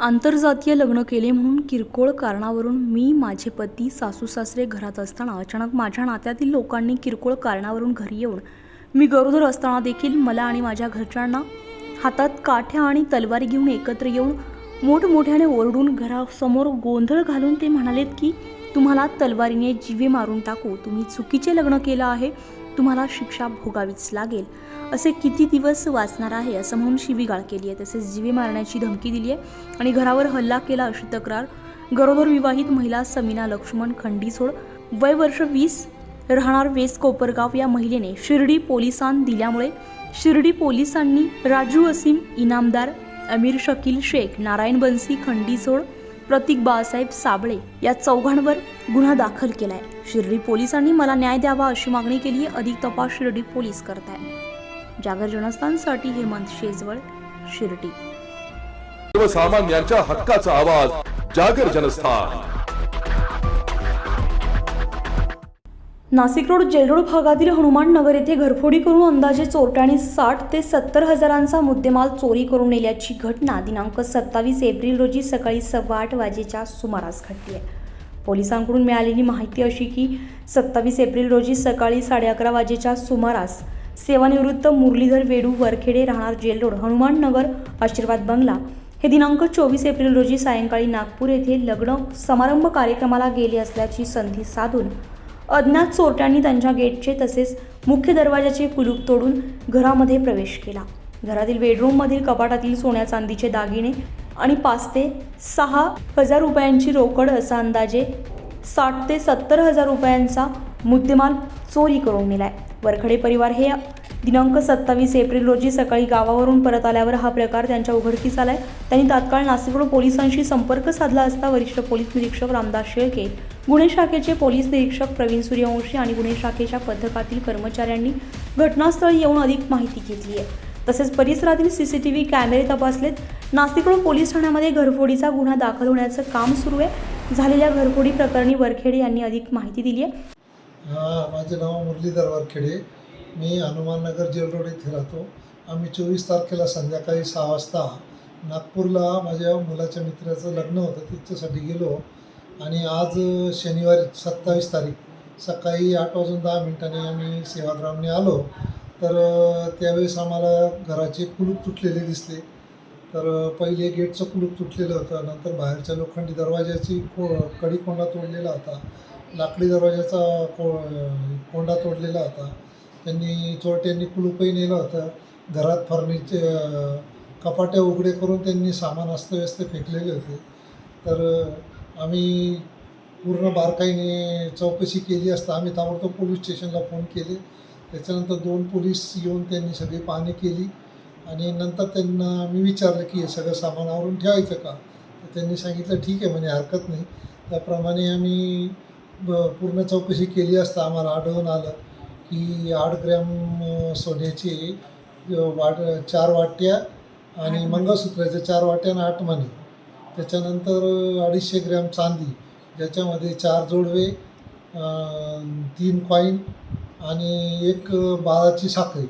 आंतरजातीय लग्न केले म्हणून किरकोळ कारणावरून मी माझे पती सासू सासरे घरात असताना अचानक माझ्या नात्यातील लोकांनी किरकोळ कारणावरून घरी येऊन मी गरोदर असताना देखील मला आणि माझ्या घरच्यांना हातात काठ्या आणि तलवारी घेऊन एकत्र येऊन मोठमोठ्याने ओरडून घरासमोर गोंधळ घालून ते म्हणालेत की तुम्हाला तलवारीने जीवे मारून टाकू. तुम्ही चुकीचे लग्न केलं आहे. तुम्हाला शिक्षा भोगावीच लागेल. असे किती दिवस वाचणार आहे असं म्हणून शिवीगाळ केली आहे. तसेच जीवे मारण्याची धमकी दिली आहे. आणि घरावर हल्ला केला अशी तक्रार गरोदर विवाहित महिला समीना लक्ष्मण खंडीसोड वय वर्ष वीस राहणार वेस कोपरगाव या महिलेने शिर्डी पोलिसांना दिल्यामुळे शिर्डी पोलिसांनी राजू असीम इनामदार अमीर शकील शेख नारायण बन्सी खंडीसोड प्रतीक बाळासाहेब साबळे या चौघांवर गुन्हा दाखल केलाय. शिर्डी पोलिसांनी मला न्याय द्यावा अशी मागणी केली आहे अधिक तपास शिर्डी पोलीस करत आहे जागर जनस्थानसाठी हेमंत शेजवळ शिर्डी. सर्वसामान्यांच्या हक्काचा आवाज जागर जनस्थान. नाशिक रोड जेलरोड भागातील हनुमान नगर येथे घरफोडी करून अंदाजे चोरट्याने साठ ते सत्तर हजारांचा मुद्देमाल चोरी करून नेल्याची घटना दिनांक सत्तावीस एप्रिल रोजी सकाळी सव्वा आठ वाजेच्या सुमारास घडली आहे. पोलिसांकडून मिळालेली माहिती अशी की सत्तावीस एप्रिल रोजी सकाळी साडे अकरा वाजेच्या सुमारास सेवानिवृत्त मुरलीधर वेडू वरखेडे राहणार जेलरोड हनुमान नगर आशीर्वाद बंगला हे दिनांक चोवीस एप्रिल रोजी सायंकाळी नागपूर येथे लग्न समारंभ कार्यक्रमाला गेले असल्याची संधी साधून अज्ञात चोरट्यांनी त्यांच्या गेटचे तसेच मुख्य दरवाजाचे कुलूप तोडून घरामध्ये प्रवेश केला. घरातील बेडरूममधील कपाटातील सोन्या चांदीचे दागिने आणि पाच ते सहा हजार रुपयांची रोकड असा अंदाजे साठ ते सत्तर हजार रुपयांचा मुद्देमाल चोरी करून नेलाय. वरखडे परिवार हे दिनांक सत्तावीस एप्रिल रोजी सकाळी गावावरून परत आल्यावर हा प्रकार त्यांच्या उघडकीस आलाय. त्यांनी तात्काळ नाशिक पोलिसांशी संपर्क साधला असता वरिष्ठ पोलीस निरीक्षक रामदास शेळके गुन्हे शाखेचे पोलीस निरीक्षक प्रवीण सूर्यवंशी आणि गुन्हे शाखेच्या पथकातील कर्मचाऱ्यांनी घटनास्थळी येऊन अधिक माहिती घेतली आहे. तसेच परिसरातील सी सी टी व्ही कॅमेरे तपासलेत. नाशिककडून पोलीस ठाण्यामध्ये घरफोडीचा गुन्हा दाखल होण्याचं काम सुरू आहे. झालेल्या घरफोडी प्रकरणी वरखेडे यांनी अधिक माहिती दिली आहे. माझे नाव मुरलीधर वारखेडे. मी हनुमाननगर जेल रोड येथे राहतो. आम्ही चोवीस तारखेला संध्याकाळी सहा वाजता नागपूरला माझ्या मुलाच्या मित्राचं लग्न होतं तिच्यासाठी गेलो. आणि आज शनिवारी सत्तावीस तारीख सकाळी आठ वाजून दहा मिनिटांनी आम्ही सेवाग्रामने आलो. तर त्यावेळेस आम्हाला घराचे कुलूप तुटलेले दिसले. तर पहिले गेटचं कुलूप तुटलेलं होतं. नंतर बाहेरच्या लोखंडी दरवाज्याची को कडी कोंडा तोडलेला होता. लाकडी दरवाजाचा को कोंडा तोडलेला होता. त्यांनी चोरट्यांनी कुलूपही नेलं होतं. घरात फर्निचर कपाट्या उघडे करून त्यांनी सामान अस्तव्यस्त फेकलेले होते. तर आम्ही पूर्ण बारकाईने चौकशी केली असता आम्ही ताबडतोब पोलीस स्टेशनला फोन केले. त्याच्यानंतर दोन पोलीस येऊन त्यांनी सगळी पाहणी केली. आणि नंतर त्यांना आम्ही विचारलं की हे सगळं सामान आवरून ठेवायचं का? तर त्यांनी सांगितलं ठीक आहे म्हणे हरकत नाही. त्याप्रमाणे आम्ही ब- पूर्ण चौकशी केली असता आम्हाला आढळून आलं की आठ ग्रॅम सोन्याची वाट चार वाट्या आणि मंगळसूत्राच्या चार वाट्या आणि आठ मणी त्याच्यानंतर अडीचशे ग्रॅम चांदी ज्याच्यामध्ये चार जोडवे तीन कॉईन आणि एक बाळाची साखळी.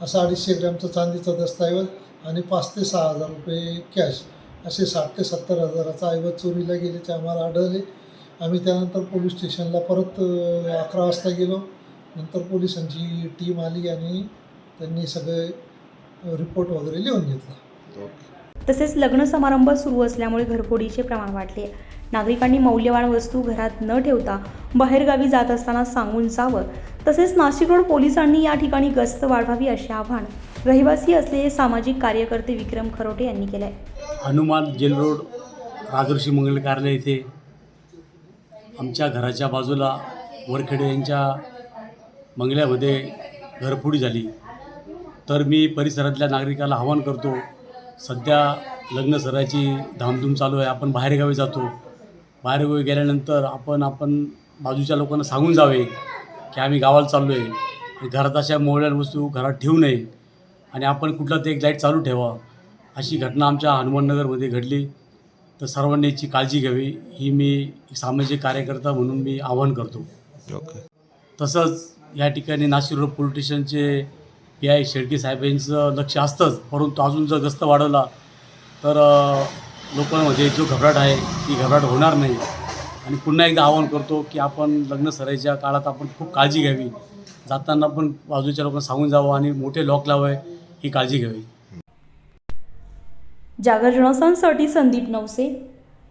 असा अडीचशे ग्रॅमचा चांदीचा दस्तऐवज आणि पाच ते सहा हजार रुपये कॅश असे साठ ते सत्तर हजाराचा ऐवज चोरीला गेल्याचे आम्हाला आढळले. आम्ही त्यानंतर पोलीस स्टेशनला परत अकरा वाजता गेलो. नंतर पोलिसांची टीम आली आणि त्यांनी सगळे रिपोर्ट वगैरे लिहून घेतला. तसेच लग्न समारंभ सुरू असल्यामुळे घरफोडीचे प्रमाण वाढले. नागरिकांनी मौल्यवान वस्तू घरात न ठेवता बाहेरगावी जात असताना सांगून जावं. तसेच नाशिक रोड पोलिसांनी या ठिकाणी गस्त वाढवावी असे आवाहन रहिवासी असलेले सामाजिक कार्यकर्ते विक्रम खरोटे यांनी केले आहे हनुमान जेल रोड राजर्षी मंगल कार्यालय येथे आमच्या घराच्या बाजूला वरखेडे यांच्या बंगल्यामध्ये घरफोडी झाली. तर मी परिसरातल्या नागरिकाला आवाहन करतो सध्या लग्न सरायची धामधूम चालू आहे. आपण बाहेरगावी जातो. बाहेर गेल्यानंतर आपण आपण बाजूच्या लोकांना सांगून जावे की आम्ही गावाला चाललो आहे घरात अशा मोबाईल वस्तू घरात ठेवू नये. आणि आपण कुठला ते एक लाइट चालू ठेवा. अशी घटना आमच्या हनुमाननगरमध्ये घडली. तर सर्वांनी याची काळजी घ्यावी. ही मी एक सामाजिक कार्यकर्ता म्हणून मी आवाहन करतो. ओके. तसंच या ठिकाणी नाशिक रोड पोलीस स्टेशनचे पी आय शेळके साहेब यांचं लक्ष असतंच. परंतु अजून जर गस्त वाढवला तर लोकांमध्ये जो घबराट आहे ती घबराट होणार नाही. आणि पुन्हा एकदा आवाहन करतो की आपण लग्न सरायच्या काळात आपण खूप काळजी घ्यावी. जाताना पण बाजूच्या लोकांना सांगून जावं आणि मोठे लॉक लावावे ही काळजी घ्यावी. जागर जनसांसाठी संदीप नवसे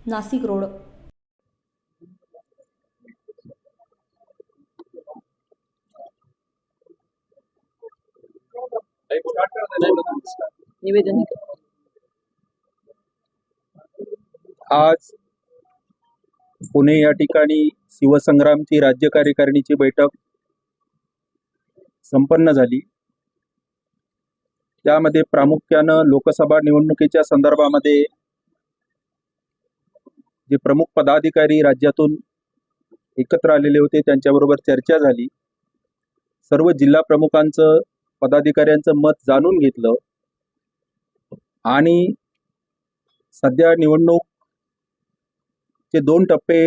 नाशिक रोड. निवेदन आज पुणे या ठिकाणी शिवसंग्रामची राज्य कार्यकारिणीची बैठक संपन्न झाली. त्यामध्ये प्रामुख्यानं लोकसभा निवडणुकीच्या संदर्भामध्ये जे प्रमुख पदाधिकारी राज्यातून एकत्र आलेले होते त्यांच्याबरोबर चर्चा झाली. सर्व जिल्हा प्रमुखांचं पदाधिकाऱ्यांचं मत जाणून घेतलं. आणि सध्या निवडणूक चे दोन टप्पे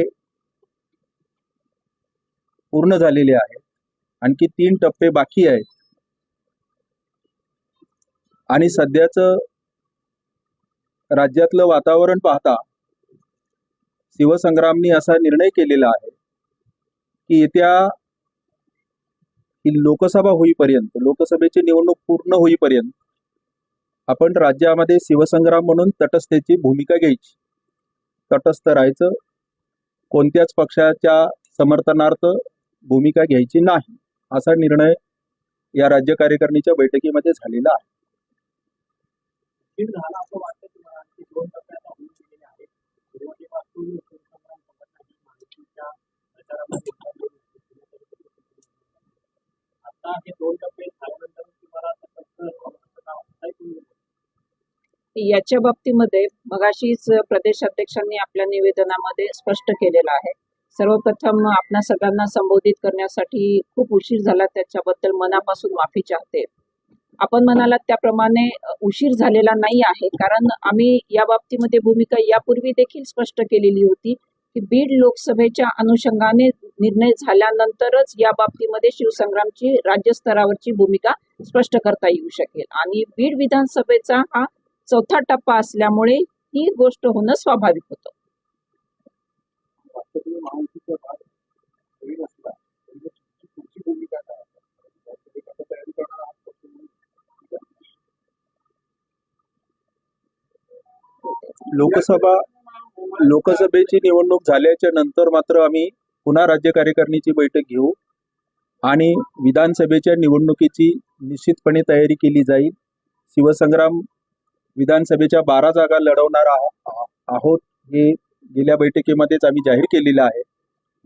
पूर्ण झालेले आहेत. आणखी तीन टप्पे बाकी आहेत. आणि सध्याचं राज्यातलं वातावरण पाहता शिवसंग्रामनी असा निर्णय केलेला आहे की येत्या की लोकसभा होईपर्यंत लोकसभेची निवडणूक पूर्ण होईपर्यंत आपण राज्यामध्ये शिवसंग्राम म्हणून तटस्थेची भूमिका घ्यायची. तटस्थ राहायचं कोणत्याच पक्षाच्या समर्थनार्थ भूमिका घ्यायची नाही असा निर्णय या राज्य कार्यकारिणीच्या बैठकीमध्ये झालेला आहे. याच्या बाबतीमध्ये मगाशीच प्रदेश अध्यक्षांनी आपल्या निवेदनामध्ये स्पष्ट केलेलं आहे. सर्वप्रथम आपल्या सगळ्यांना संबोधित करण्यासाठी खूप उशीर झाला त्याच्याबद्दल मनापासून माफी चाहते. आपण म्हणालात त्याप्रमाणे उशीर झालेला नाही आहे कारण आम्ही या बाबतीमध्ये भूमिका यापूर्वी देखील स्पष्ट केलेली होती. की बीड लोकसभेच्या अनुषंगाने निर्णय झाल्यानंतरच या बाबतीमध्ये शिवसंग्रामची राज्यस्तरावरची भूमिका स्पष्ट करता येऊ शकेल. आणि बीड विधानसभेचा हा चौथा टप्पा असल्यामुळे ही गोष्ट होणं स्वाभाविक होतं. लोकसभा लोकसभेची निवडणूक झाल्याच्यानंतर मात्र आम्ही पुन्हा राज्य कार्यकारिणीची बैठक घेऊ आणि विधानसभेच्या निवडणुकीची निश्चितपणे तयारी केली जाईल. शिवसंग्राम विधानसभेच्या बारा जागा लढवणार आहोत हे गेल्या बैठकीमध्येच आम्ही जाहीर केलेलं आहे.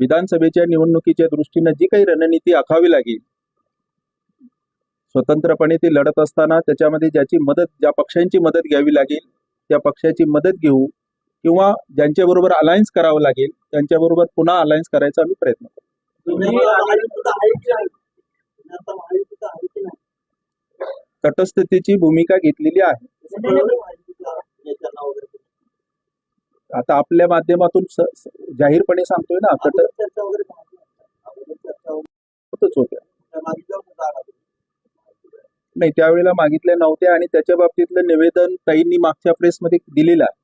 विधानसभेच्या निवडणुकीच्या दृष्टीनं जी काही रणनीती आखावी लागेल स्वतंत्रपणे ती लढत असताना त्याच्यामध्ये ज्याची मदत ज्या पक्षांची मदत घ्यावी लागेल त्या पक्षाची मदत घेऊ किंवा ज्यांच्याबरोबर अलायन्स करावं लागेल त्यांच्याबरोबर पुन्हा अलायन्स करायचा आम्ही प्रयत्न करू तटस्थतेची भूमिका घेतलेली आहे. आता आपल्या माध्यमातून जाहीरपणे सांगतोय ना तट होतच होत्या. नाही त्यावेळेला मागितल्या नव्हत्या आणि त्याच्या बाबतीतलं निवेदन ताईंनी मागच्या प्रेसमध्ये दिलेलं आहे.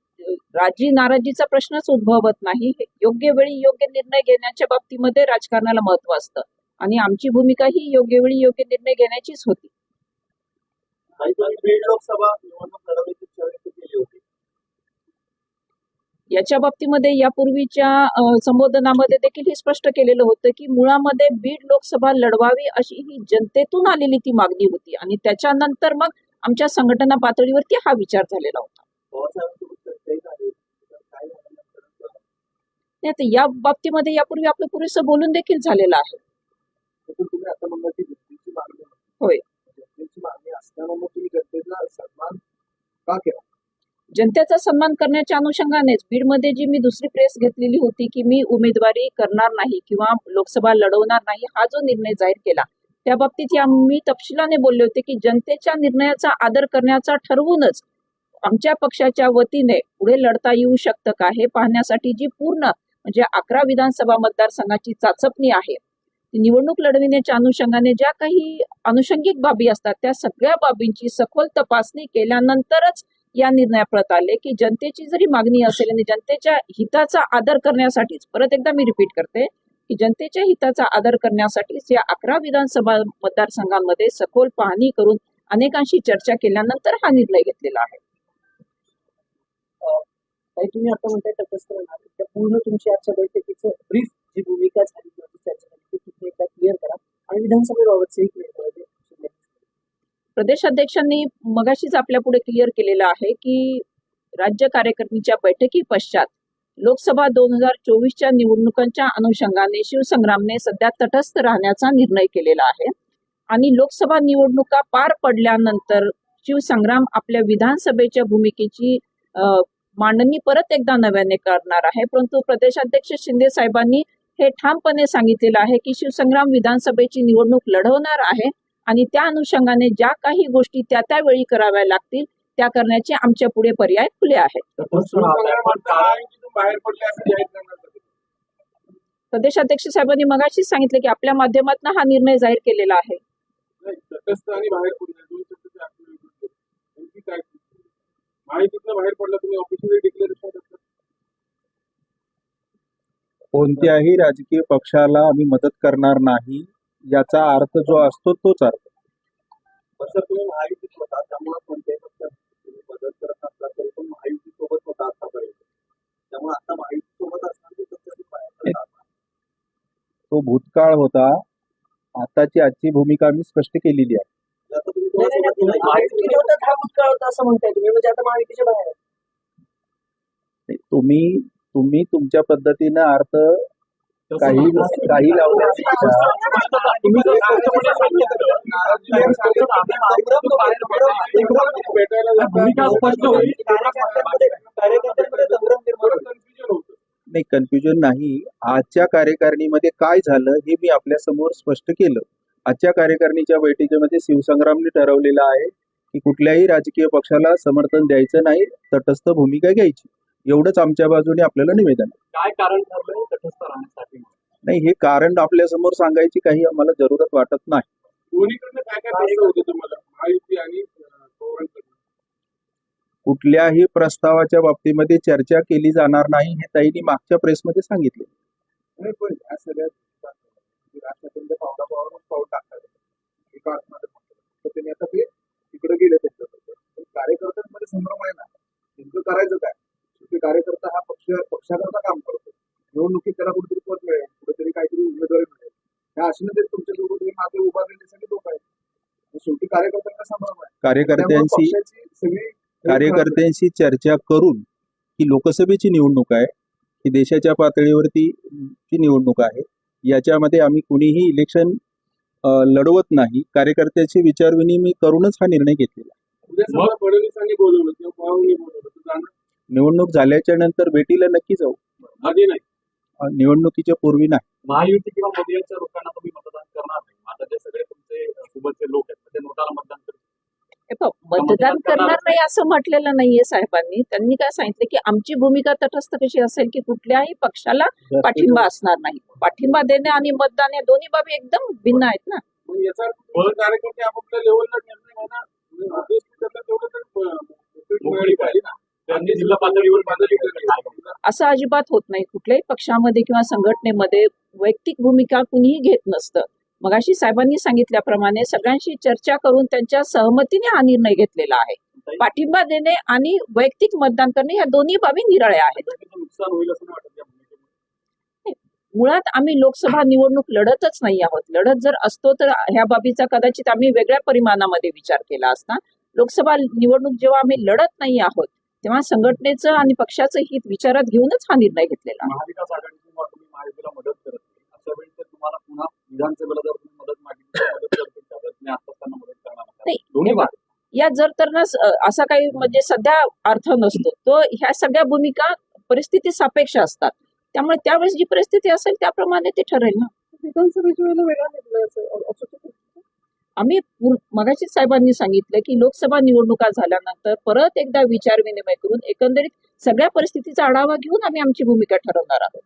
राजी नाराजीचा प्रश्नच उद्भवत नाही. योग्य वेळी योग्य निर्णय घेण्याच्या बाबतीमध्ये राजकारणाला महत्त्व असतं. आणि आमची भूमिका ही योग्य वेळी योग्य निर्णय घेण्याचीच होती. याच्या बाबतीमध्ये यापूर्वीच्या संबोधनामध्ये देखील हे स्पष्ट केलेलं होतं की मुळामध्ये बीड लोकसभा लढवावी अशी ही जनतेतून आलेली ती मागणी होती. आणि त्याच्यानंतर मग आमच्या संघटना पातळीवरती हा विचार झालेला होता. नाही आता या बाबतीमध्ये यापूर्वी आपलं पुरेसं बोलून देखील झालेलं आहे. होय. जनतेचा सन्मान करण्याच्या अनुषंगानेच बीडमध्ये जी मी दुसरी प्रेस घेतलेली होती की मी उमेदवारी करणार नाही किंवा लोकसभा लढवणार नाही हा जो निर्णय जाहीर केला त्या बाबतीत या मी तपशिलाने बोलले होते की जनतेच्या निर्णयाचा आदर करण्याचा ठरवूनच आमच्या पक्षाच्या वतीने पुढे लढता येऊ शकतं का हे पाहण्यासाठी जी पूर्ण म्हणजे अकरा विधानसभा मतदारसंघाची चाचपणी आहे. निवडणूक लढविण्याच्या अनुषंगाने ज्या काही अनुषंगिक बाबी असतात त्या सगळ्या बाबींची सखोल तपासणी केल्यानंतरच या निर्णयाप्रत आले की जनतेची जरी मागणी असेल आणि जनतेच्या हिताचा आदर करण्यासाठीच परत एकदा मी रिपीट करते की जनतेच्या हिताचा आदर करण्यासाठीच या अकरा विधानसभा मतदारसंघांमध्ये सखोल पाहणी करून अनेकांशी चर्चा केल्यानंतर हा निर्णय घेतलेला आहे. काही तुम्ही आता म्हणताय तटस्थ राहणार त्या पूर्ण तुमची आजच्या बैठकीचं ब्रीफ जी भूमिका झाली होती जी चर्चा झाली ती तुम्ही एकदा क्लिअर करा. आणि विधानसभेबाबतचंही क्लिअर करा. प्रदेशाध्यक्षांनी मगाशीच आपल्या पुढे क्लिअर केलेलं आहे की राज्य कार्यकारिणीच्या बैठकी पश्चात लोकसभा दोन हजार चोवीसच्या निवडणुकांच्या अनुषंगाने शिवसंग्रामने सध्या तटस्थ राहण्याचा निर्णय केलेला आहे. आणि लोकसभा निवडणुका पार पडल्यानंतर शिवसंग्राम आपल्या विधानसभेच्या भूमिकेची मांडणी परत एकदा नव्याने करणार आहे. परंतु प्रदेशाध्यक्ष शिंदे साहेबांनी हे ठामपणे सांगितलेलं आहे की शिवसंग्राम विधानसभेची निवडणूक लढवणार आहे आणि त्या अनुषंगाने ज्या काही गोष्टी त्या त्यावेळी कराव्या लागतील त्या करण्याचे आमच्या पुढे पर्याय खुले आहेत. प्रदेशाध्यक्ष साहेबांनी मगाशीच सांगितले की आपल्या माध्यमातून हा निर्णय जाहीर केलेला आहे नाही, तटस्थ आणि बाहेर पडले दोन शब्दाचे अर्थ वेगळे आहेत. नेमकी काय माहितीतनं बाहेर पडला तुम्ही ऑफिशियली डिक्लेरेशन करता कोणत्याही राजकीय पक्षाला आम्ही मदत करणार नाही याचा अर्थ जो असतो तोच अर्थ. सर तुम्ही महायुतीत होता त्यामुळे कोणत्याही पक्षात तुम्ही मदत करत असला तरी पण महायुती सोबत होता आतापर्यंत. त्यामुळे आता महायुती सोबत असताना पक्ष तुम्ही बाहेर पडला. तो भूतकाळ होता. आताची आजची भूमिका आम्ही स्पष्ट केलेली आहे. विरोधात हा भूतकाळ होता असं म्हणताय तुम्ही. म्हणजे आता महायुतीच्या बाहेर आहे. तुम्ही तुम्ही तुमच्या पद्धतीनं अर्थ काही काही नाही कन्फ्युजन नाही. आजच्या कार्यकारिणीमध्ये काय झालं हे मी आपल्यासमोर स्पष्ट केलं. आजच्या कार्यकारिणीच्या बैठकीमध्ये शिवसंग्रामने ठरवलेलं आहे की कुठल्याही राजकीय पक्षाला समर्थन द्यायचं नाही तटस्थ भूमिका घ्यायची. एवढंच आमच्या बाजूने आपल्याला निवेदन. काय कारण ठरलंय तटस्थ राहण्यासाठी? नाही हे कारण आपल्यासमोर सांगायची काही आम्हाला जरूरत वाटत नाही. कुठल्याही प्रस्तावाच्या बाबतीमध्ये चर्चा केली जाणार नाही हे ताईंनी मागच्या प्रेसमध्ये सांगितले नाही पण या सगळ्या राष्ट्रपतींच्या पावला पावलावर पाऊल टाकतात म्हणतो. तर त्यांनी आता ते तिकडे गेले त्यांच्याबद्दल कार्यकर्त्यांमध्ये संभ्रम आहे ना नेमकं करायचं काय? शेवटी कार्यकर्ता हा पक्ष पक्षाकरता काम करतो. निवडणुकीत त्याला कुठेतरी पद मिळेल. कुठेतरी काहीतरी उमेदवारी मिळेल. ह्या आशेने ते तुमच्यासोबत हे नाते उभारलेले सगळे लोक आहेत. मग शेवटी कार्यकर्त्यांना संभ्रम आहे. पक्षाची सगळी कार्यकर्त्यांशी चर्चा करून ही लोकसभेची निवडणूक आहे. ही देशाच्या पातळीवरती निवडणूक आहे. याच्यामध्ये आम्ही कुणीही इलेक्शन लढवत नाही. कार्यकर्त्याची विचारविनिमय करूनच हा निर्णय घेतलेला निवडणूक झाल्याच्यानंतर भेटीला नक्की जाऊ. आधी नाही. अं, निवडणुकीच्या पूर्वी नाही. महायुती किंवा लोकांना तुम्ही मतदान करणार नाही. आता जे सगळे तुमचे सोबतचे लोक आहेत ते नोटाला मतदान मतदान करणार नाही असं म्हटलेलं नाहीये साहेबांनी. त्यांनी काय सांगितलं की आमची भूमिका तटस्थ कशी असेल की कुठल्याही पक्षाला पाठिंबा असणार नाही. पाठिंबा देणे आणि मतदान या दोन्ही बाबी एकदम भिन्न आहेत ना. कार्यकर्ते आपापल्या लेवलला पातळी असं अजिबात होत नाही कुठल्याही पक्षामध्ये किंवा संघटनेमध्ये वैयक्तिक भूमिका कुणीही घेत नसतं. मगाशी साहेबांनी सांगितल्याप्रमाणे सगळ्यांशी चर्चा करून त्यांच्या सहमतीने हा निर्णय घेतलेला आहे. पाठिंबा देणे आणि वैयक्तिक मतदान करणे या दोन्ही बाबी निराळ्या आहेत. मुळात आम्ही लोकसभा निवडणूक लढतच नाही आहोत. लढत जर असतो तर ह्या बाबीचा कदाचित आम्ही वेगळ्या परिमाणामध्ये विचार केला असता. लोकसभा निवडणूक जेव्हा आम्ही लढत नाही आहोत तेव्हा संघटनेचं आणि पक्षाचं हित विचारात घेऊनच हा निर्णय घेतलेला विधानसभेला जर तुम्ही मदत मागितली तर मदत करतील का? जर तुम्ही आता त्यांना मदत करणार नसाल. नाही. दोन्ही बाजू. या जर तर ना स- असा काही म्हणजे सध्या अर्थ नसतो. तो ह्या सगळ्या भूमिका परिस्थिती सापेक्ष असतात. त्यामुळे त्यावेळेस जी परिस्थिती असेल त्याप्रमाणे ते ठरेल ना. विधानसभेच्या वेळेला वेगळा निर्णय असेल असू शकतो आम्ही पूर- मगाशी साहेबांनी सांगितलं की लोकसभा निवडणुका झाल्यानंतर परत एकदा विचार विनिमय करून एकंदरीत सगळ्या परिस्थितीचा आढावा घेऊन आम्ही आमची भूमिका ठरवणार आहोत.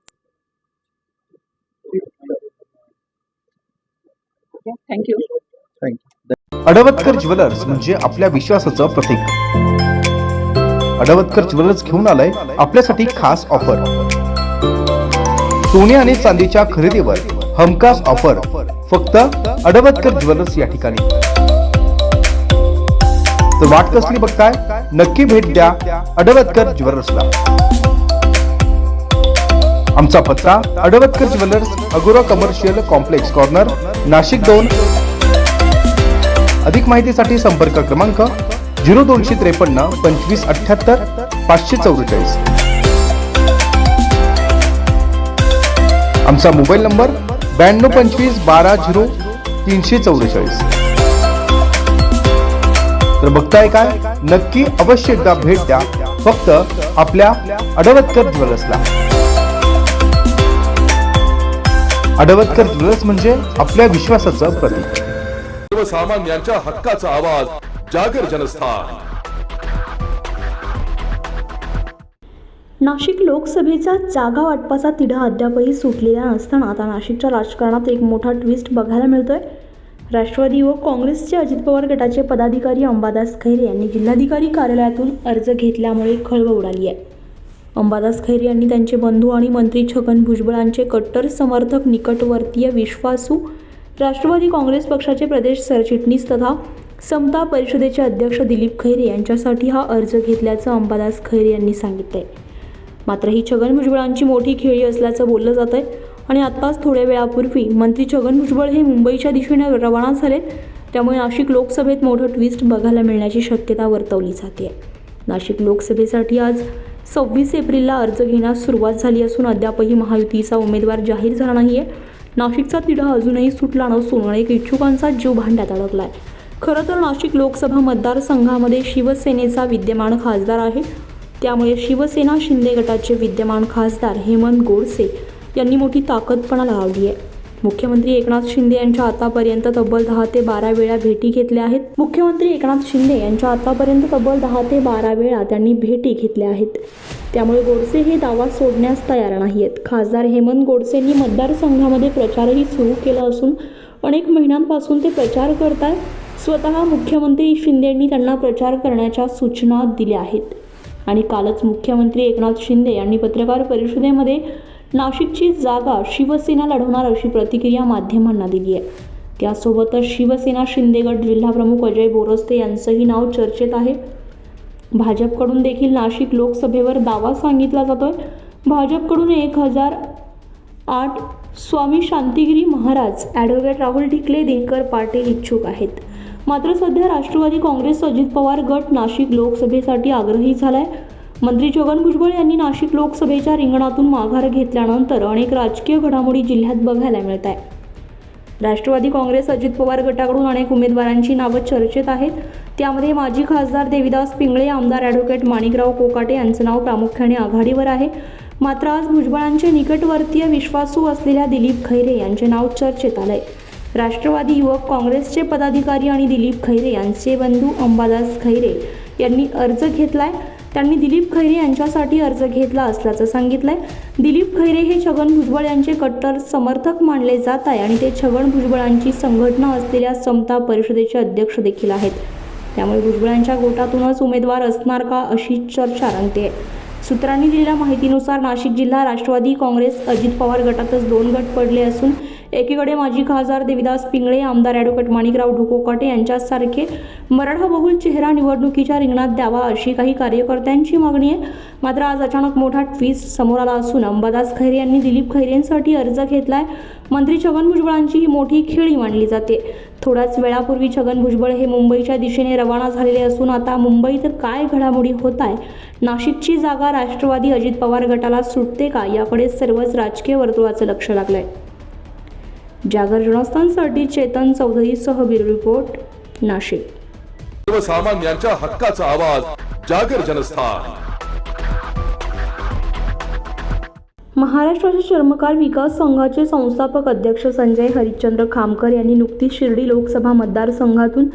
थँक्यू अडवतकर ज्वेलर्स म्हणजे आपल्या विश्वासाचं प्रतीक. अडवतकर ज्वेलर्स घेऊन आलंय आपल्यासाठी खास ऑफर. सोने आणि चांदीच्या खरेदीवर हमखास ऑफर. फक्त अडवतकर ज्वेलर्स या ठिकाणी. तर वाट कसली बघताय नक्की भेट द्या अडवतकर ज्वेलर्सला. आमचा पत्ता Advatkar jewellers Agora commercial complex corner Nashik दोन. अधिक माहितीसाठी संपर्क क्रमांक झिरो दोनशे त्रेपन्न पंचवीस अठ्ठ्याहत्तर पाचशे चौवेचाळीस. आमचा मोबाईल नंबर ब्याण्णव पंचवीस बारा झिरो तीनशे चौवेचाळीस. तर बघताय काय? नक्की अवश्य एकदा भेट द्या. फक्त आपल्या अडवतकर ज्वेलर्सला. अडवतकर ज्वेलर्स म्हणजे आपल्या विश्वासाचं प्रतीक. सर्वसामान्यांच्या हक्काचा आवाज जागर जनस्थान. नाशिक लोकसभेचा जागा वाटपाचा तिढा अद्यापही सुटलेला नसताना आता नाशिकच्या राजकारणात एक मोठा ट्विस्ट बघायला मिळतोय. राष्ट्रवादी व काँग्रेसचे अजित पवार गटाचे पदाधिकारी अंबादास खैरे यांनी जिल्हाधिकारी कार्यालयातून अर्ज घेतल्यामुळे खळबळ उडाली आहे. अंबादास खैरे यांनी त्यांचे बंधू आणि मंत्री छगन भुजबळांचे कट्टर समर्थक निकटवर्तीय विश्वासू राष्ट्रवादी काँग्रेस पक्षाचे प्रदेश सरचिटणीस तथा समता परिषदेचे अध्यक्ष दिलीप खैरे यांच्यासाठी हा अर्ज घेतल्याचं अंबादास खैरे यांनी सांगितलं आहे मात्र ही छगन भुजबळांची मोठी खेळी असल्याचं बोललं जात आहे आणि आत्ताच थोड्या वेळापूर्वी मंत्री छगन भुजबळ हे मुंबईच्या दिशेने रवाना झालेत. त्यामुळे नाशिक लोकसभेत मोठं ट्विस्ट बघायला मिळण्याची शक्यता वर्तवली जाते नाशिक लोकसभेसाठी आज सव्वीस एप्रिलला अर्ज घेण्यास सुरुवात झाली असून अद्यापही महायुतीचा उमेदवार जाहीर झाला नाही आहे नाशिकचा तिढा अजूनही सुटला नसून अनेक इच्छुकांचा जीव भांड्यात आहे खरं तर नाशिक लोकसभा मतदारसंघामध्ये शिवसेनेचा विद्यमान खासदार आहे. त्यामुळे शिवसेना शिंदे गटाचे विद्यमान खासदार हेमंत गोडसे यांनी मोठी ताकदपणा लावली आहे मुख्यमंत्री एकनाथ शिंदे यांच्या आतापर्यंत तब्बल दहा ते बारा वेळा भेटी घेतल्या आहेत. मुख्यमंत्री एकनाथ शिंदे यांच्या आतापर्यंत तब्बल दहा ते बारा वेळा त्यांनी भेटी घेतल्या आहेत. त्यामुळे गोडसे हे दावा सोडण्यास तयार नाही आहेत खासदार हेमंत गोडसेंनी मतदारसंघामध्ये प्रचारही सुरू केला असून अनेक महिन्यांपासून ते प्रचार करतात स्वतः मुख्यमंत्री शिंदेंनी त्यांना प्रचार करण्याच्या सूचना दिल्या आहेत. आणि कालच मुख्यमंत्री एकनाथ शिंदे यांनी पत्रकार परिषदेमध्ये नाशिकची जागा शिवसेना लढवणार अशी प्रतिक्रिया माध्यमांना दिली आहे. त्यासोबतच शिवसेना शिंदेगड जिल्हाप्रमुख अजय बोरस्ते यांचंही नाव चर्चेत आहे. भाजपकडून देखील नाशिक लोकसभेवर दावा सांगितला जातोय. भाजपकडून एक हजार आठ स्वामी शांतिगिरी महाराज ॲडव्होकेट राहुल ढिकले दिनकर पाटील इच्छुक आहेत. मात्र सध्या राष्ट्रवादी काँग्रेस अजित पवार गट नाशिक लोकसभेसाठी आग्रही झाला आहे मंत्री छगन भुजबळ यांनी नाशिक लोकसभेच्या रिंगणातून माघार घेतल्यानंतर अनेक राजकीय घडामोडी जिल्ह्यात बघायला मिळत आहे राष्ट्रवादी काँग्रेस अजित पवार गटाकडून अनेक उमेदवारांची नावं चर्चेत आहेत. त्यामध्ये माजी खासदार देविदास पिंगळे आमदार ॲडव्होकेट माणिकराव कोकाटे यांचं नाव प्रामुख्याने आघाडीवर आहे. मात्र आज भुजबळांचे निकटवर्तीय विश्वासू असलेल्या दिलीप खैरे यांचे नाव चर्चेत आलंय. राष्ट्रवादी युवक काँग्रेसचे पदाधिकारी आणि दिलीप खैरे यांचे बंधू अंबादास खैरे यांनी अर्ज घेतलाय. त्यांनी दिलीप खैरे यांच्यासाठी अर्ज घेतला असल्याचं सांगितलंय. दिलीप खैरे हे छगन भुजबळ यांचे कट्टर समर्थक मानले जात आहे आणि ते छगन भुजबळांची संघटना असलेल्या समता परिषदेचे अध्यक्ष देखील आहेत. त्यामुळे भुजबळांच्या गोटातूनच उमेदवार असणार का अशी चर्चा रंगते. सूत्रांनी दिलेल्या माहितीनुसार नाशिक जिल्हा राष्ट्रवादी काँग्रेस अजित पवार गटातच दोन गट पडले असून एकीकडे माजी खासदार देविदास पिंगळे आमदार ॲडव्होकेट माणिकराव ढुकोकाटे यांच्यासारखे मराठा बहुल चेहरा निवडणुकीच्या रिंगणात द्यावा अशी काही कार्यकर्त्यांची मागणी आहे. मात्र आज अचानक मोठा ट्विस्ट समोर आला असून अंबादास खैरे यांनी दिलीप खैरेंसाठी अर्ज घेतलाय. मंत्री छगन भुजबळांची ही मोठी खेळी मानली जाते. थोड्याच वेळापूर्वी छगन भुजबळ हे मुंबईच्या दिशेने रवाना झालेले असून आता मुंबईत काय घडामोडी होत आहे नाशिकची जागा राष्ट्रवादी अजित पवार गटाला सुटते का? याकडे सर्वच राजकीय वर्तुळाचं लक्ष लागलं आहे जागर जनस्थानसाठी चेतन चौधरीसह ब्युरो रिपोर्ट नाशिक. सर्वसामान्यांच्या हक्काचा आवाज जागर जनस्थान. महाराष्ट्राचे चर्मकार विकास संघाचे संस्थापक अध्यक्ष संजय हरिश्चंद्र खामकर यांनी नुकतीच शिर्डी लोकसभा मतदारसंघातून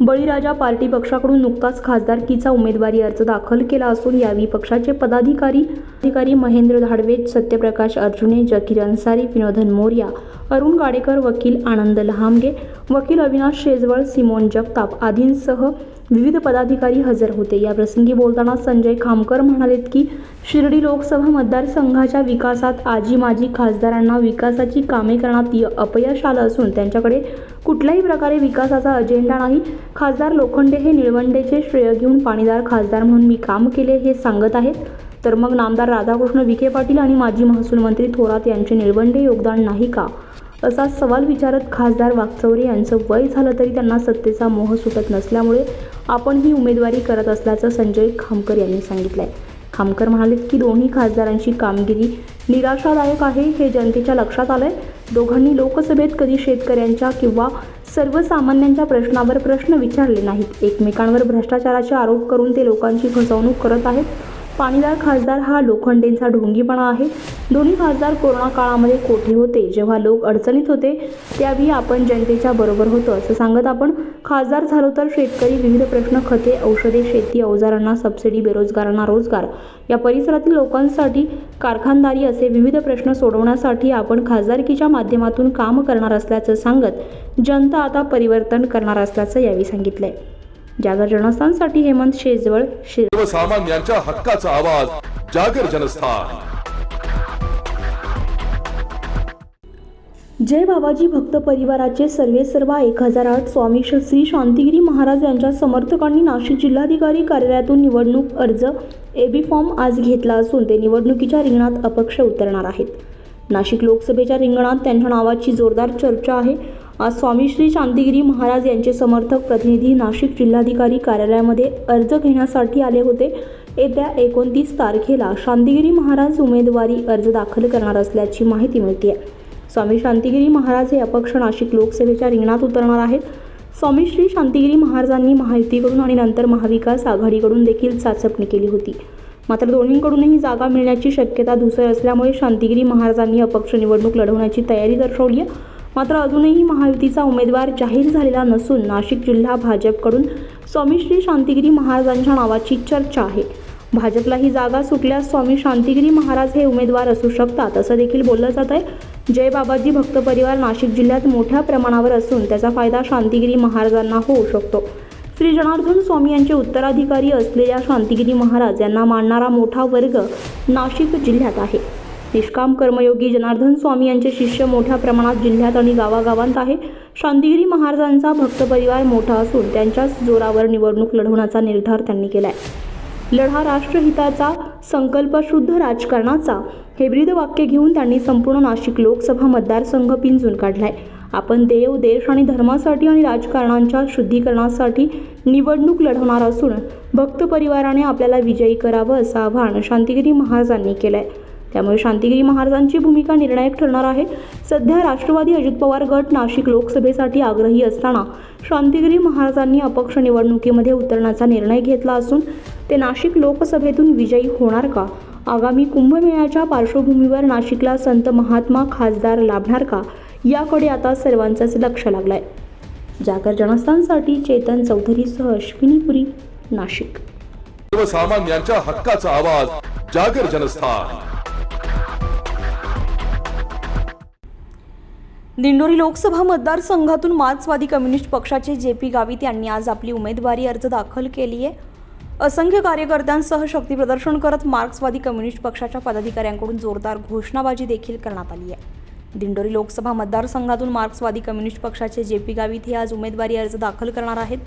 बळीराजा पार्टी पक्षाकडून नुकताच खासदारकीचा उमेदवारी अर्ज दाखल केला असून यावेळी पक्षाचे पदाधिकारी अधिकारी महेंद्र धाडवे सत्यप्रकाश अर्जुने जकीर अन्सारी विनोदन मोर्या अरुण गाडेकर वकील आनंद लहामगे वकील अविनाश शेजवळ सिमोन जगताप आदींसह विविध पदाधिकारी हजर होते. या प्रसंगी बोलताना संजय खामकर म्हणालेत की शिर्डी लोकसभा मतदारसंघाच्या विकासात आजी माजी खासदारांना विकासाची कामे करण्यात य- अपयश आलं असून त्यांच्याकडे कुठल्याही प्रकारे विकासाचा अजेंडा नाही. खासदार लोखंडे हे निळवंडेचे श्रेय घेऊन पाणीदार खासदार म्हणून मी काम केले हे सांगत आहेत. तर मग नामदार राधाकृष्ण विखे पाटील आणि माजी महसूल मंत्री थोरात यांचे निळवंडे योगदान नाही का? असा सवाल विचारत खासदार वागचौरे यांचं वय झालं तरी त्यांना सत्तेचा मोह सुटत नसल्यामुळे आपण ही उमेदवारी करत असल्याचं संजय खामकर यांनी सांगितलं आहे खामकर म्हणाले की दोन्ही खासदारांची कामगिरी निराशादायक आहे हे जनतेच्या लक्षात आलंय. दोघांनी लोकसभेत कधी शेतकऱ्यांच्या किंवा सर्वसामान्यांच्या प्रश्नावर प्रश्न विचारले नाहीत. एकमेकांवर भ्रष्टाचाराचे आरोप करून ते लोकांची फसवणूक करत आहेत. पाणीदार खासदार हा लोखंडेंचा ढोंगीपणा आहे. दोन्ही खासदार कोरोना काळामध्ये कोठे होते? जेव्हा लोक अडचणीत होते त्यावेळी आपण जनतेच्या बरोबर होतो असं सांगत आपण खासदार झालो तर शेतकरी विविध प्रश्न खते औषधे शेती अवजारांना सबसिडी बेरोजगारांना रोजगार. या परिसरातील लोकांसाठी कारखानदारी असे विविध प्रश्न सोडवण्यासाठी आपण खासदारकीच्या माध्यमातून काम करणार असल्याचं सांगत जनता आता परिवर्तन करणार असल्याचं यावेळी आहे जागर जनस्थानसाठी हेमंत शेजवळ शिर सर्वसामान्यांच्या हक्काचा आवाज जागर जनस्थान. जय बाबाजी भक्त परिवाराचे सर्वे सर्वा एक हजार आठ. स्वामी श्री शांतिगिरी महाराज यांच्या समर्थकांनी नाशिक जिल्हाधिकारी कार्यालयातून निवडणूक अर्ज एबी फॉर्म आज घेतला असून ते निवडणुकीच्या रिंगणात अपक्ष उतरणार आहेत. नाशिक लोकसभेच्या रिंगणात त्यांच्या नावाची जोरदार चर्चा आहे. आज स्वामी श्री शांतिगिरी महाराज यांचे समर्थक प्रतिनिधी नाशिक जिल्हाधिकारी कार्यालयामध्ये अर्ज घेण्यासाठी आले होते. येत्या एकोणतीस तारखेला शांतिगिरी महाराज उमेदवारी अर्ज दाखल करणार असल्याची माहिती मिळते आहे स्वामी शांतिगिरी महाराज हे अपक्ष नाशिक लोकसभेच्या रिंगणात उतरणार आहेत. स्वामी श्री शांतिगिरी महाराजांनी महायुतीकडून आणि नंतर महाविकास आघाडीकडून देखील चाचपणी केली होती. मात्र दोन्हीकडूनही जागा मिळण्याची शक्यता धुसर असल्यामुळे शांतिगिरी महाराजांनी अपक्ष निवडणूक लढवण्याची तयारी दर्शवली आहे मात्र अजूनही महायुतीचा उमेदवार जाहीर झालेला नसून नाशिक जिल्हा भाजपकडून स्वामी श्री शांतिगिरी महाराजांच्या नावाची चर्चा आहे. भाजपला ही जागा सुटल्यास स्वामी शांतिगिरी महाराज हे उमेदवार असू शकतात असं देखील बोललं जात आहे. जय बाबाजी भक्त परिवार नाशिक जिल्ह्यात मोठ्या प्रमाणावर असून त्याचा फायदा शांतिगिरी महाराजांना होऊ शकतो. श्री जनार्दन स्वामी यांचे उत्तराधिकारी असलेल्या शांतिगिरी महाराज यांना मानणारा मोठा वर्ग नाशिक जिल्ह्यात आहे. निष्काम कर्मयोगी जनार्दन स्वामी यांचे शिष्य मोठ्या प्रमाणात जिल्ह्यात आणि गावागावांत आहे शांतिगिरी महाराजांचा भक्त परिवार मोठा असून त्यांच्याच जोरावर निवडणूक लढवण्याचा निर्धार त्यांनी केला आहे लढा राष्ट्रहिताचा संकल्प शुद्ध राजकारणाचा हे ब्रीद वाक्य घेऊन त्यांनी संपूर्ण नाशिक लोकसभा मतदारसंघ पिंजून काढलाय. आपण देव देश आणि धर्मासाठी आणि राजकारणांच्या शुद्धीकरणासाठी निवडणूक लढवणार असून भक्त परिवाराने आपल्याला विजयी करावं असं आवाहन शांतिगिरी महाराजांनी केलं आहे त्यामुळे शांतिगिरी महाराजांची भूमिका निर्णायक ठरणार आहे. सध्या राष्ट्रवादी अजित पवार गट नाशिक लोकसभेसाठी आग्रही असताना शांतिगिरी महाराजांनी अपक्ष निवडणुकीमध्ये उतरण्याचा निर्णय घेतला असून ते नाशिक लोकसभेतून विजयी होणार का? आगामी कुंभमेळ्याच्या पार्श्वभूमीवर नाशिकला संत महात्मा खासदार लाभणार का? याकडे आता सर्वांचंच लक्ष लागलंय. जागर जनस्थानसाठी चेतन चौधरीसह अश्विनी पुरी नाशिक. सर्वसामान्यांच्या हक्काचा आवाज जागर जनस्थान. दिंडोरी लोकसभा मतदारसंघातून मार्क्सवादी कम्युनिस्ट पक्षाचे जे पी गावित यांनी आज आपली उमेदवारी अर्ज दाखल केली आहे. असंख्य कार्यकर्त्यांसह शक्तीप्रदर्शन करत मार्क्सवादी कम्युनिस्ट पक्षाच्या पदाधिकाऱ्यांकडून जोरदार घोषणाबाजी देखील करण्यात आली आहे. दिंडोरी लोकसभा मतदारसंघातून मार्क्सवादी कम्युनिस्ट पक्षाचे जे पी गावित हे आज उमेदवारी अर्ज दाखल करणार आहेत.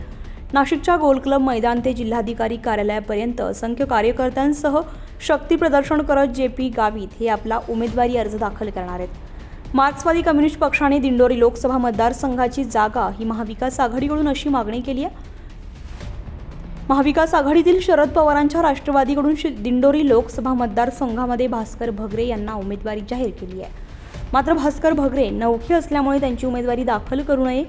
नाशिकच्या गोल क्लब मैदान ते जिल्हाधिकारी कार्यालयापर्यंत असंख्य कार्यकर्त्यांसह शक्ती प्रदर्शन करत जे पी गावित हे आपला उमेदवारी अर्ज दाखल करणार आहेत. मार्क्सवादी कम्युनिस्ट पक्षाने दिंडोरी लोकसभा मतदारसंघाची जागा ही महाविकास आघाडीकडून अशी मागणी केली आहे. महाविकास आघाडीतील शरद पवारांच्या राष्ट्रवादीकडून शि- दिंडोरी लोकसभा मतदारसंघामध्ये भास्कर भगरे यांना उमेदवारी जाहीर केली आहे. मात्र भास्कर भगरे नौखे असल्यामुळे त्यांची उमेदवारी दाखल करू नये.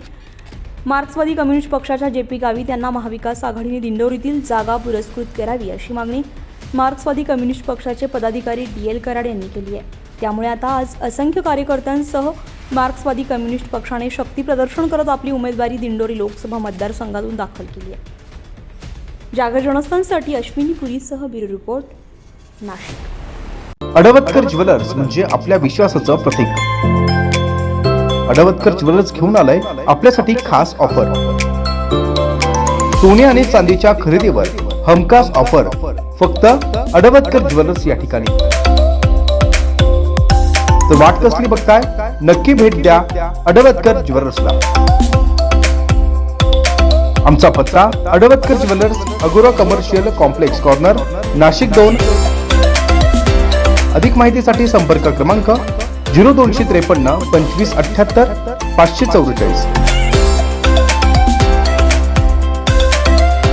मार्क्सवादी कम्युनिस्ट पक्षाच्या जे पी गावित यांना महाविकास आघाडीने दिंडोरीतील जागा पुरस्कृत करावी अशी मागणी मार्क्सवादी कम्युनिस्ट पक्षाचे पदाधिकारी डी एल कराड यांनी केली आहे. त्यामुळे आता आज असंख्य कार्यकर्त्यांसह मार्क्सवादी कम्युनिस्ट पक्षाने शक्ती प्रदर्शन करत आपली उमेदवारी दिंडोरी लोकसभा मतदारसंघातून दाखल केली आहे. जागर जनस्थानसाठी Ashwini पुरीसह bureau report Nashik. Advatkar jewellers म्हणजे आपल्या विश्वासाचं प्रतीक. अडवतकर ज्वेलर्स घेऊन आलंय आपल्यासाठी खास ऑफर. सोने आणि चांदीच्या खरेदीवर हमखास ऑफर. फक्त अडवतकर ज्वेलर्स या ठिकाणी. तर वाट कसली बघताय? नक्की भेट द्या. अडवतकर ज्वेलर्सला. आमचा पत्ता Advatkar jewellers Agora commercial complex corner Nashik दोन. अधिक माहितीसाठी संपर्क क्रमांक झिरो दोनशे त्रेपन्न पंचवीस अठ्ठ्याहत्तर पाचशे चौवेचाळीस.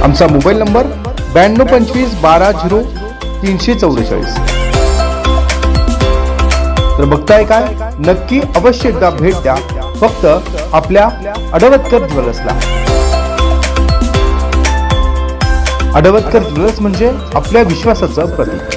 आमचा मोबाईल नंबर ब्याण्णव पंचवीस बारा झिरो तीनशे चौवेचाळीस. तर बघताय काय? नक्की अवश्य एकदा भेट द्या. फक्त आपल्या अडवतकर ज्वेलर्सला. अडवतकर ज्वेलर्स म्हणजे आपल्या विश्वासाचं प्रतीक.